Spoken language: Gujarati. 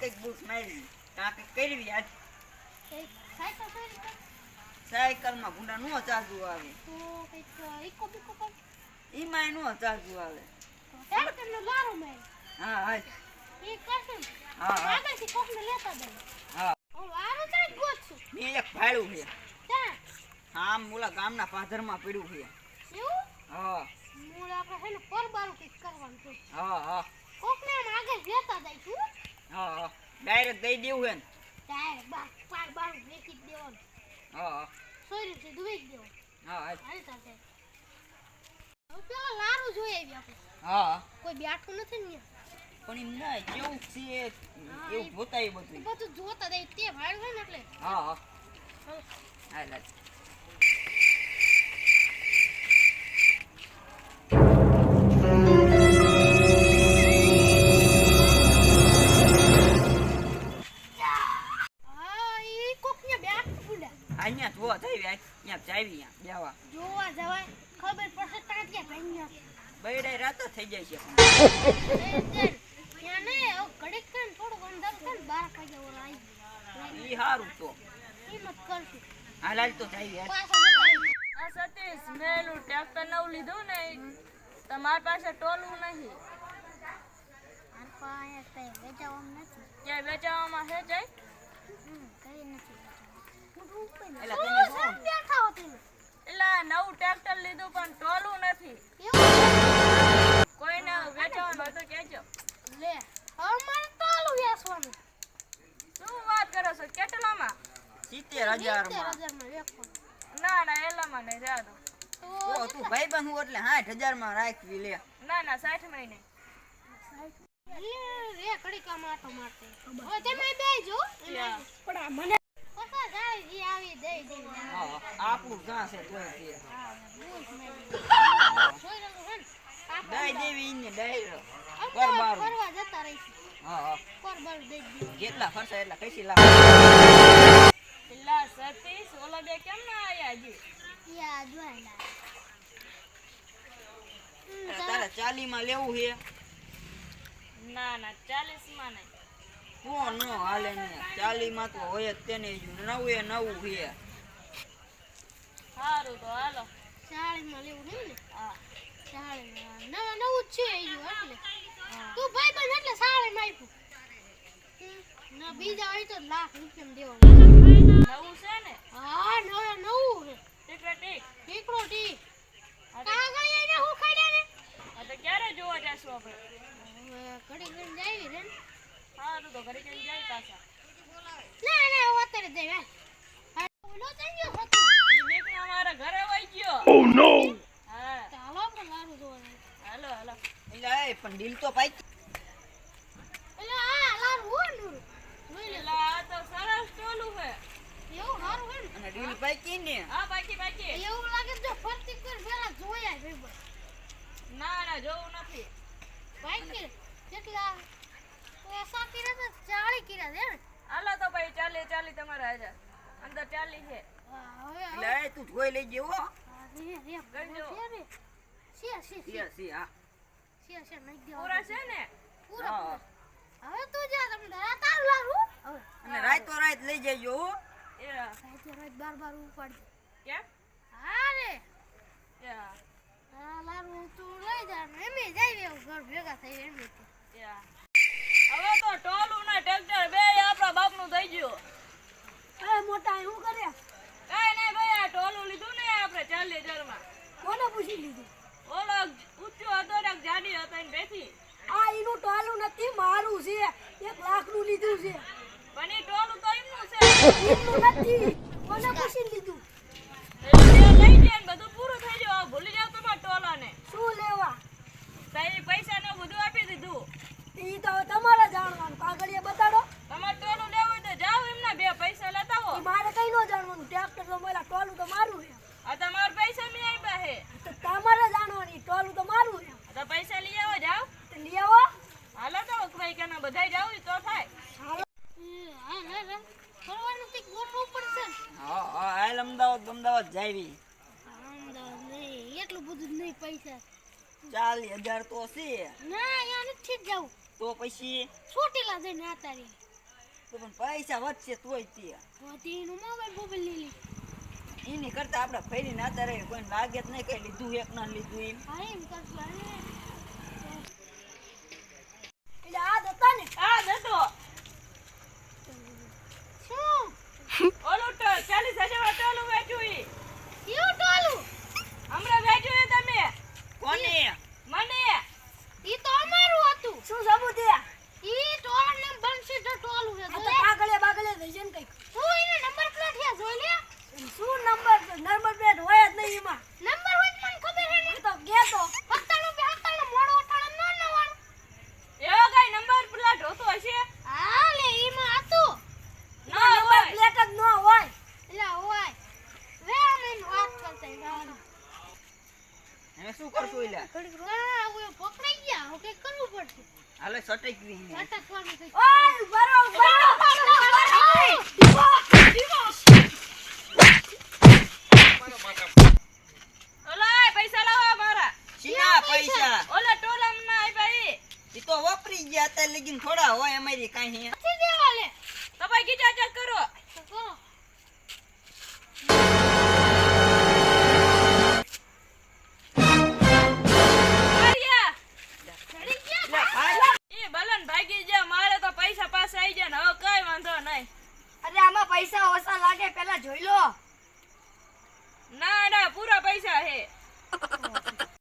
કંઈક બૂટ મારી. કાં કરવી આજ? સાયકલમાં ગુંડા નો ચાલુ આવે. કંઈક એમાં નો ચાલુ આવે. હા હા. મેં એક ભાડું છે. આમ ઓલા ગામના પાદરમાં પડ્યું છે. હા. મૂળ આપણે છે ને પરબારું કંઈક કરવાનું છે. હા હા. કોકને આમ આગળ જતા જાય છું. હા હા ડાયરેક્ટ દઈ દેવું છે ને? ડાયરેક્ટ બાર પાર બારું વેચી દેવાનું. હા હા. સોયરી થી દુઈ જ દેવાનું. હા હા. હાલ હવે પેલા લારું જોઈ આવી આપણે. હા કોઈ બેઠું નથી ને પણ એમ ના કેવું છે? એવું જોતા એ બધું બધું જોતા તે ભાડું હોય ને એટલે. હા હા. ને બાર વાગે ઓલા આવી ઈ હારું તો. હિંમત કરશું. હા લાલ તો જાવી પાછા આ સતીશ મેં ટ્રેક્ટર નવું લીધું ને તમારી પાસે ટોલું નહીં. ક્યાંય વેચાવામાં છે જાય કઈ નથી. કરો છો કેટલામાં સિત્તેર હજારમાં. ના ના એલામાં નહીં જા દો તો તો તું ભાઈ બંધ હું એટલે સાઠ હજારમાં રાખવી લે ના ના સાઠ મહિને એ રે કડીકામાં આટો મારતે. હવે તમે બેહજો. યા. પતા જાય ઈ આવી દઈ દઈ. હા આપણું ઘા છે તે મારી. ને? દેવી ઈને દાઈ અમદાવાદ પરબારું. ફરવા જતા રહીશું. હા હા. જેટલા ખર્ચા એટલા કઈસી લાખ પેલા સતીશ ઓલા બે કેમ ના આયા હજી. તારે ચાલી માં લેવું છે? ના ના ચાલીસમાં નહીં. કોણ નો હાલે ને? ચાલી માં તો હોય જ તેને નવું એ નવું છે. સારું તો હાલો. શાળીમાં લેવું નહીં ને? હા. શાળીમાં. નવા નવું જ છે એ જો એટલે. હા. તું ભાઈ બન એટલે સારે આપ્યું ના બીજા હોય તો લાખ રૂપિયા દેવા નવું છે ને? હા નવું છે ટીકડે ટીક ઠીકડો ઠીક હા તો- કાગળ એને હું ખાડ્યા ને હા તો ક્યારે જોવા જશું આપણે હવે ઘડી ઘડી જાવી રે ને. સારું તો ઘરે કઈ જાય પાછા ના ના હવે અત્યારે જઈ હાલ. હાલ, ઓલો થઈ ગયો હતો. ઈ બેકના મારા ઘરે વઈ ગયો હા ચાલો આપણે લારું જોવા હાલો હાલો એટલે એ પણ ડીલ તો પાઈ એટલે આ લારું હો લે એટલે આ તો સરસ ટોલું છે. એવું સારું હોય ને. અને ડીલ પાઈ ને. હા બાકી બાકી એવું લાગે જો ફરતી કર પેલા જોયા બન. ના ના જોવું નથી. ભાઈ કે કેટલા પૈસા કર્યા તો ચાળી કર્યા છે ને હાલો તો ભાઈ ચાલી ચાલી તમારા હજાર. અંદર ચાલી છે. હા, હવે એ તું જોઈ લેજે હો. હા, રે, રે. છે. છે, છે, છે, સી સી હા. છે, નાખી દેવા. પૂરા છે ને? પૂરા, હવે તું જા તમને લારું. હવે. અને રાતો રાત લઈ જજો હો. એ રાતે રાત બાર બાર ઉપાડજે. કેમ? હા રે. યા હા, લારું તું લઈ જા ને મે જઈ ઘર ભેગા થઈ એમ હા. હવે તો ટોલું ને ટ્રેક્ટર બે આપણા બાપનું થઈ ગયું. એ મોટા શું કરે કાઈ નહીં ભાઈ આ ટોલું લીધું ને આપણે ચાલીસ હજારમાં. કોને પૂછી લીધું? ઓલો ઊંચો હતો ને જાડી હતો ને બેઠી. આ એનું ટોલું નથી મારું છે. એક લાખનું લીધું છે. પણ ઈ ટોલું તો એમનું છે. એમનું નથી. કોને પૂછી લીધું. ફરવાનું કંઈક ગોઠવું પડશે. હા હા ના અહીંયા નથી જવું. તો પછી? છોટેલા જઈને તો પણ પૈસા વધશે તોય તે. એની કરતા આપણે ફેરીને આતારે કોઈને લાગે જ નહીં કઈ લીધું એક ના લીધું એમ. હા. કરશું એલા. ઓલા પૈસા લાવો મારા. શીના પૈસા? ઓલા ટોલમ ના આઈ ભાઈ. ઈ તો વપરી ગયા તે લગીન થોડા હોય અમારી કાંઈ છે દેવા લે તમે કીધા કરો. પૈસા ઓછા લાગે પેલા જોઈ લો. ના ના પૂરા પૈસા હે.